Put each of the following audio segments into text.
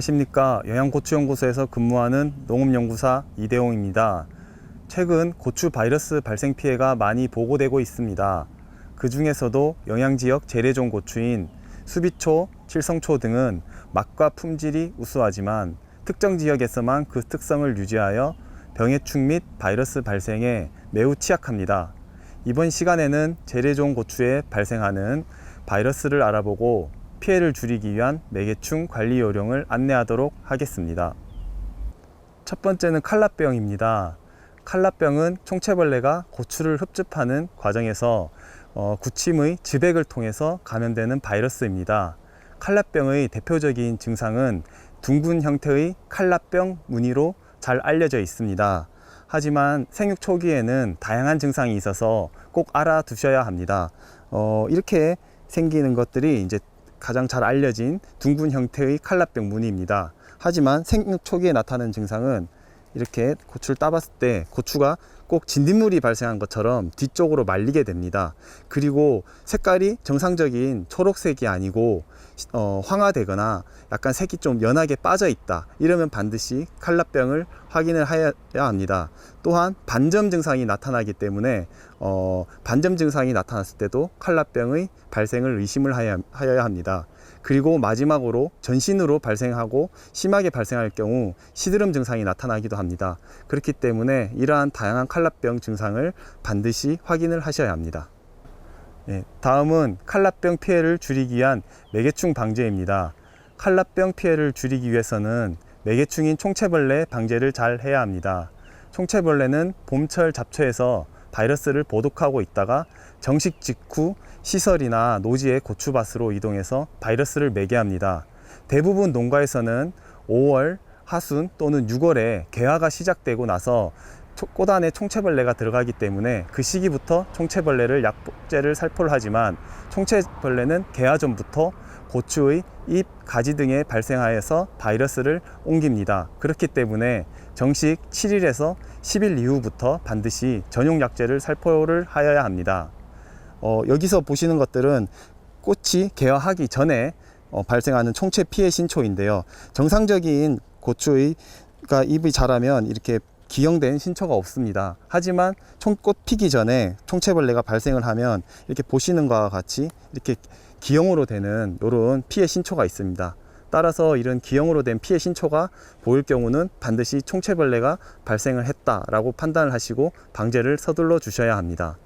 안녕하십니까 영양고추연구소에서 근무하는 농업연구사 이대용입니다. 최근 고추 바이러스 발생 피해가 많이 보고되고 있습니다. 그 중에서도 영양지역 재래종 고추인 수비초, 칠성초 등은 맛과 품질이 우수하지만 특정 지역에서만 그 특성을 유지하여 병해충 및 바이러스 발생에 매우 취약합니다. 이번 시간에는 재래종 고추에 발생하는 바이러스를 알아보고 피해를 줄이기 위한 매개충 관리 요령을 안내하도록 하겠습니다. 첫 번째는 칼라병입니다. 칼라병은 총체벌레가 고추를 흡집하는 과정에서 어, 구침의 즙액을 통해서 감염되는 바이러스입니다. 칼라병의 대표적인 증상은 둥근 형태의 칼라병 무늬로 잘 알려져 있습니다. 하지만 생육 초기에는 다양한 증상이 있어서 꼭 알아두셔야 합니다. 어, 이렇게 생기는 것들이 이제 가장 잘 알려진 둥근 형태의 칼라병 무늬입니다. 하지만 생육 초기에 나타나는 증상은 이렇게 고추를 따봤을 때 고추가 꼭 진딧물이 발생한 것처럼 뒤쪽으로 말리게 됩니다. 그리고 색깔이 정상적인 초록색이 아니고 어, 황화되거나 약간 색이 좀 연하게 빠져 있다. 이러면 반드시 칼라병을 확인을 해야 합니다. 또한 반점 증상이 나타나기 때문에 어, 반점 증상이 나타났을 때도 칼라병의 발생을 의심을 하여야 합니다. 그리고 마지막으로 전신으로 발생하고 심하게 발생할 경우 시드름 증상이 나타나기도 합니다. 그렇기 때문에 이러한 다양한 칼라병 증상을 반드시 확인을 하셔야 합니다. 예, 다음은 칼라병 피해를 줄이기 위한 매개충 방제입니다. 칼라병 피해를 줄이기 위해서는 매개충인 총체벌레 방제를 잘 해야 합니다. 총체벌레는 봄철 잡초에서 바이러스를 보독하고 있다가 정식 직후 시설이나 노지의 고추밭으로 이동해서 바이러스를 매개합니다. 대부분 농가에서는 5월, 하순 또는 6월에 개화가 시작되고 나서 초- 꽃 안에 총체벌레가 들어가기 때문에 그 시기부터 총체벌레를 약제를 살포를 하지만 총체벌레는 개화 전부터 고추의 잎, 가지 등에 발생하여서 바이러스를 옮깁니다. 그렇기 때문에 정식 7일에서 10일 이후부터 반드시 전용 약제를 살포를 하여야 합니다. 어, 여기서 보시는 것들은 꽃이 개화하기 전에 어, 발생하는 총체 피해 신초인데요. 정상적인 고추의 가 잎이 자라면 이렇게 기형된 신초가 없습니다. 하지만 총꽃 피기 전에 총체벌레가 발생을 하면 이렇게 보시는 것과 같이 이렇게 기형으로 되는 이런 피해 신초가 있습니다. 따라서 이런 기형으로 된 피해 신초가 보일 경우는 반드시 총체벌레가 발생을 했다라고 판단을 하시고 방제를 서둘러 주셔야 합니다.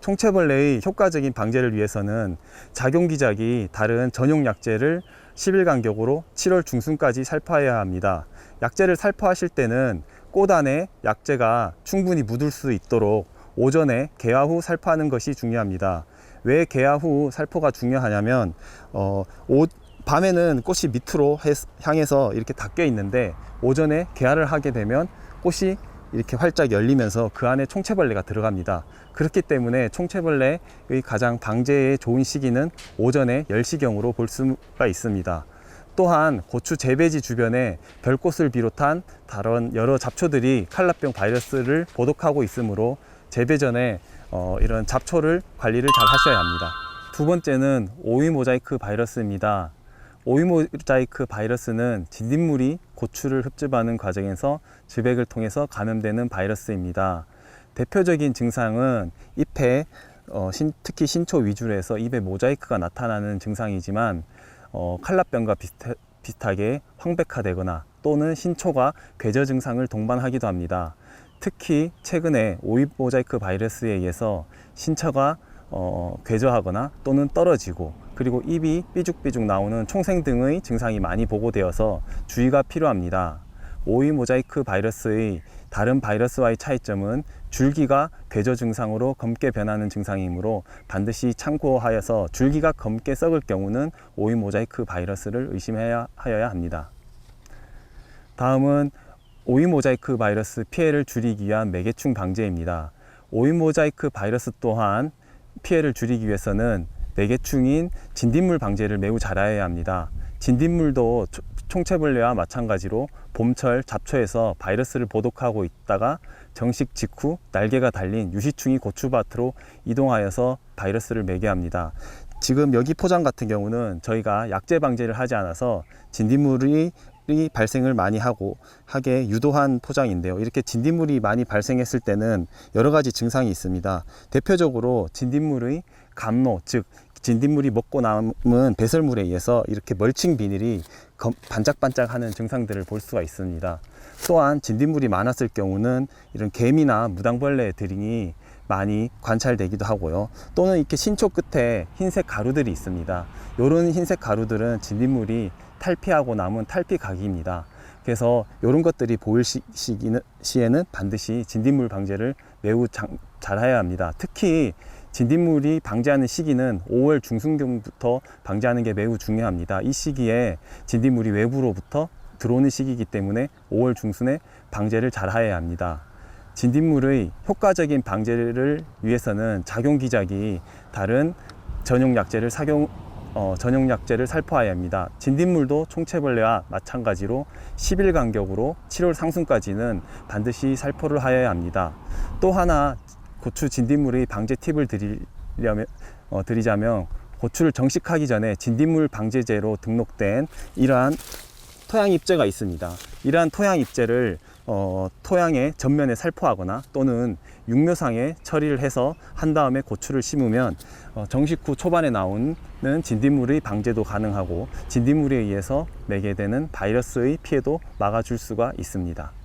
총체벌레의 효과적인 방제를 위해서는 작용기작이 다른 전용 약제를 10일 간격으로 7월 중순까지 살포해야 합니다. 약제를 살포하실 때는 꽃 안에 약제가 충분히 묻을 수 있도록 오전에 개화 후 살포하는 것이 중요합니다. 왜 개화 후 살포가 중요하냐면 어, 오, 밤에는 꽃이 밑으로 해- 향해서 이렇게 닫혀 있는데 오전에 개화를 하게 되면 꽃이 이렇게 활짝 열리면서 그 안에 총체벌레가 들어갑니다. 그렇기 때문에 총체벌레의 가장 방제에 좋은 시기는 오전에 10시경으로 볼 수가 있습니다. 또한 고추 재배지 주변에 별꽃을 비롯한 다른 여러 잡초들이 칼라병 바이러스를 보독하고 있으므로 재배 전에 어, 이런 잡초를 관리를 잘 하셔야 합니다. 두 번째는 오이 모자이크 바이러스입니다. 오이 모자이크 바이러스는 진딧물이 고추를 흡집하는 과정에서 즙액을 통해서 감염되는 바이러스입니다. 대표적인 증상은 잎에 어, 신- 특히 신초 위주로 해서 잎에 모자이크가 나타나는 증상이지만 어, 칼라병과 비슷해, 비슷하게 황백화되거나 또는 신초가 궤저 증상을 동반하기도 합니다. 특히 최근에 오이 모자이크 바이러스에 의해서 신처가 어, 궤저하거나 또는 떨어지고 그리고 입이 삐죽삐죽 나오는 총생 등의 증상이 많이 보고되어서 주의가 필요합니다. 오이 모자이크 바이러스의 다른 바이러스와의 차이점은 줄기가 궤저 증상으로 검게 변하는 증상이므로 반드시 참고하여서 줄기가 검게 썩을 경우는 오이 모자이크 바이러스를 의심해야 하여야 합니다. 다음은 오이 모자이크 바이러스 피해를 줄이기 위한 매개충 방제입니다. 오이 모자이크 바이러스 또한 피해를 줄이기 위해서는 매개충인 진딧물 방제를 매우 잘해야 합니다. 진딧물도 초- 총체벌레와 마찬가지로 봄철 잡초에서 바이러스를 보독하고 있다가 정식 직후 날개가 달린 유시충이 고추밭으로 이동하여서 바이러스를 매개합니다. 지금 여기 포장 같은 경우는 저희가 약재 방제를 하지 않아서 진딧물이 이 발생을 많이 하고 하게 유도한 포장인데요. 이렇게 진딧물이 많이 발생했을 때는 여러 가지 증상이 있습니다. 대표적으로 진딧물의 감로, 즉 진딧물이 먹고 남은 배설물에 의해서 이렇게 멀칭 비닐이 검- 반짝반짝하는 증상들을 볼 수가 있습니다. 또한 진딧물이 많았을 경우는 이런 개미나 무당벌레 등이 많이 관찰되기도 하고요. 또는 이렇게 신초 끝에 흰색 가루들이 있습니다. 이런 흰색 가루들은 진딧물이 탈피하고 남은 탈피 각입니다. 그래서 이런 것들이 보일 시, 시기는, 시에는 반드시 진딧물 방제를 매우 장- 잘해야 합니다. 특히 진딧물이 방제하는 시기는 5월 중순경부터 방제하는 게 매우 중요합니다. 이 시기에 진딧물이 외부로부터 들어오는 시기이기 때문에 5월 중순에 방제를 잘 해야 합니다. 진딧물의 효과적인 방제를 위해서는 작용 기작이 다른 전용 약제를 사용 어, 전용 약제를 살포해야 합니다. 진딧물도 총체벌레와 마찬가지로 10일 간격으로 7월 상순까지는 반드시 살포를 하여야 합니다. 또 하나 고추 진딧물의 방제 팁을 드리려면 어, 드리자면 고추를 정식하기 전에 진딧물 방제제로 등록된 이러한 토양 입제가 있습니다. 이러한 토양 입제를 어, 토양의 전면에 살포하거나 또는 육묘상에 처리를 해서 한 다음에 고추를 심으면 어, 정식 후 초반에 나오는 진딧물의 방제도 가능하고 진딧물에 의해서 매개되는 바이러스의 피해도 막아줄 수가 있습니다.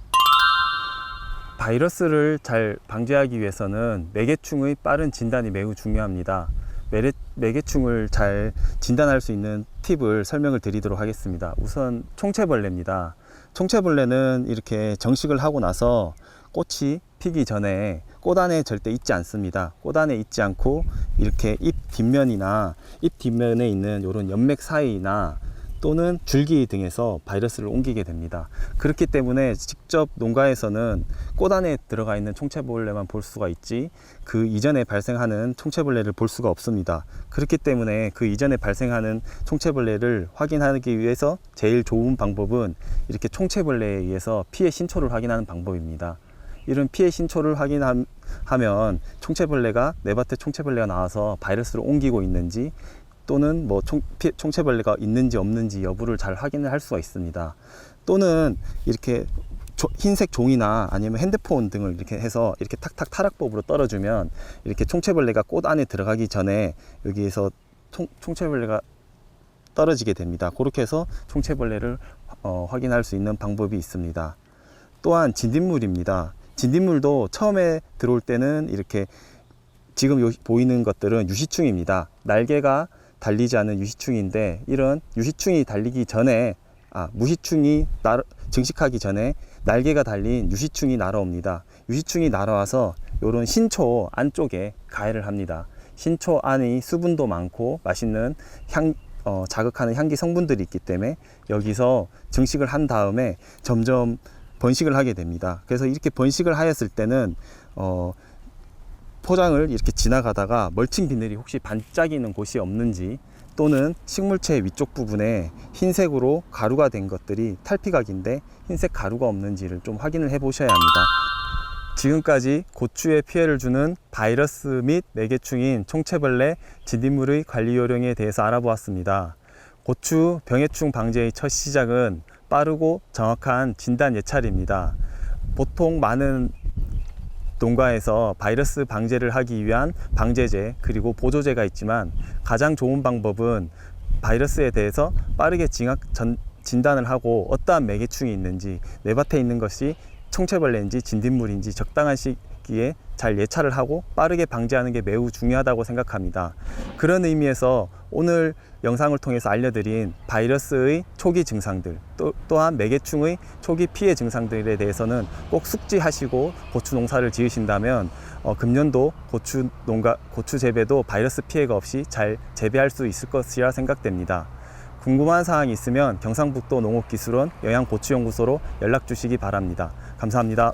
바이러스를 잘 방지하기 위해서는 매개충의 빠른 진단이 매우 중요합니다. 매개, 매개충을 잘 진단할 수 있는 팁을 설명을 드리도록 하겠습니다. 우선 총체벌레입니다. 총체벌레는 이렇게 정식을 하고 나서 꽃이 피기 전에 꽃 안에 절대 있지 않습니다. 꽃 안에 있지 않고 이렇게 잎 뒷면이나 잎 뒷면에 있는 이런 연맥 사이나 또는 줄기 등에서 바이러스를 옮기게 됩니다. 그렇기 때문에 직접 농가에서는 꽃 안에 들어가 있는 총체벌레만 볼 수가 있지 그 이전에 발생하는 총체벌레를 볼 수가 없습니다. 그렇기 때문에 그 이전에 발생하는 총체벌레를 확인하기 위해서 제일 좋은 방법은 이렇게 총체벌레에 의해서 피해 신초를 확인하는 방법입니다. 이런 피해 신초를 확인하면 총체벌레가 내 밭에 총체벌레가 나와서 바이러스를 옮기고 있는지 또는 뭐 총, 피- 총체벌레가 있는지 없는지 여부를 잘 확인을 할 수가 있습니다. 또는 이렇게 조- 흰색 종이나 아니면 핸드폰 등을 이렇게 해서 이렇게 탁탁 타락법으로 떨어주면 이렇게 총체벌레가 꽃 안에 들어가기 전에 여기에서 총, 총체벌레가 떨어지게 됩니다. 그렇게 해서 총체벌레를 어, 확인할 수 있는 방법이 있습니다. 또한 진딧물입니다. 진딧물도 처음에 들어올 때는 이렇게 지금 요- 보이는 것들은 유시충입니다. 날개가 달리지 않은 유시충인데 이런 유시충이 달리기 전에 아 무시충이 날 증식하기 전에 날개가 달린 유시충이 날아옵니다. 유시충이 날아와서 이런 신초 안쪽에 가해를 합니다. 신초 안이 수분도 많고 맛있는 향 어, 자극하는 향기 성분들이 있기 때문에 여기서 증식을 한 다음에 점점 번식을 하게 됩니다. 그래서 이렇게 번식을 하였을 때는 어, 포장을 이렇게 지나가다가 멀칭 비늘이 혹시 반짝이는 곳이 없는지 또는 식물체 위쪽 부분에 흰색으로 가루가 된 것들이 탈피각인데 흰색 가루가 없는지를 좀 확인을 해 보셔야 합니다. 지금까지 고추에 피해를 주는 바이러스 및 매개충인 총체벌레 진딧물의 관리 요령에 대해서 알아보았습니다. 고추 병해충 방제의 첫 시작은 빠르고 정확한 진단 예찰입니다. 보통 많은 농가에서 바이러스 방제를 하기 위한 방제제 그리고 보조제가 있지만 가장 좋은 방법은 바이러스에 대해서 빠르게 징악, 전, 진단을 하고 어떠한 매개충이 있는지 내 밭에 있는 것이 총체벌레인지 진딧물인지 적당한 시기에 잘 예찰을 하고 빠르게 방제하는 게 매우 중요하다고 생각합니다. 그런 의미에서 오늘 영상을 통해서 알려드린 바이러스의 초기 증상들 또, 또한 매개충의 초기 피해 증상들에 대해서는 꼭 숙지하시고 고추 농사를 지으신다면 어, 금년도 고추 농가 고추 재배도 바이러스 피해가 없이 잘 재배할 수 있을 것이라 생각됩니다. 궁금한 사항이 있으면 경상북도 농업기술원 영양고추연구소로 연락 주시기 바랍니다. 감사합니다.